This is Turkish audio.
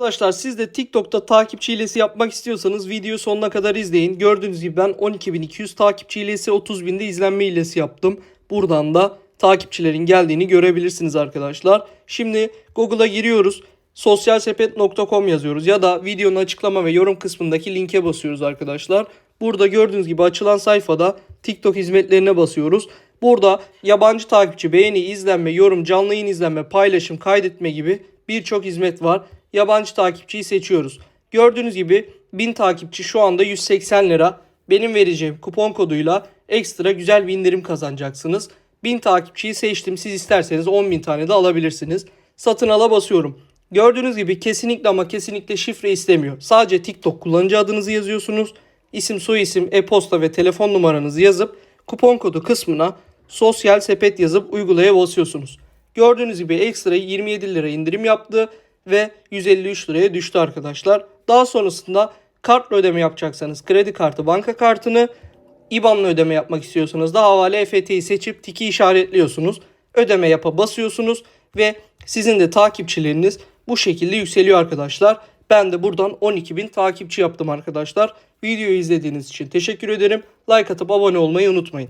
Arkadaşlar siz de TikTok'ta takipçi hilesi yapmak istiyorsanız videoyu sonuna kadar izleyin. Gördüğünüz gibi ben 12.200 takipçi hilesi 30.000'de izlenme hilesi yaptım. Buradan da takipçilerin geldiğini görebilirsiniz arkadaşlar. Şimdi Google'a giriyoruz. Sosyalsepet.com yazıyoruz ya da videonun açıklama ve yorum kısmındaki linke basıyoruz arkadaşlar. Burada gördüğünüz gibi açılan sayfada TikTok hizmetlerine basıyoruz. Burada yabancı takipçi, beğeni, izlenme, yorum, canlı yayın izlenme, paylaşım, kaydetme gibi birçok hizmet var. Yabancı takipçiyi seçiyoruz. Gördüğünüz gibi 1000 takipçi şu anda 180 lira. Benim vereceğim kupon koduyla ekstra güzel bir indirim kazanacaksınız. 1000 takipçiyi seçtim. Siz isterseniz 10.000 tane de alabilirsiniz. Satın ala basıyorum. Gördüğünüz gibi kesinlikle ama kesinlikle şifre istemiyor. Sadece TikTok kullanıcı adınızı yazıyorsunuz. İsim, soyisim, e-posta ve telefon numaranızı yazıp kupon kodu kısmına sosyal sepet yazıp uygulaya basıyorsunuz. Gördüğünüz gibi ekstra 27 lira indirim yaptı ve 153 liraya düştü arkadaşlar. Daha sonrasında kartla ödeme yapacaksanız kredi kartı, banka kartını IBAN'la ödeme yapmak istiyorsanız da havale EFT'yi seçip tiki işaretliyorsunuz. Ödeme yapa basıyorsunuz ve sizin de takipçileriniz bu şekilde yükseliyor arkadaşlar. Ben de buradan 12.000 takipçi yaptım arkadaşlar. Videoyu izlediğiniz için teşekkür ederim. Like atıp abone olmayı unutmayın.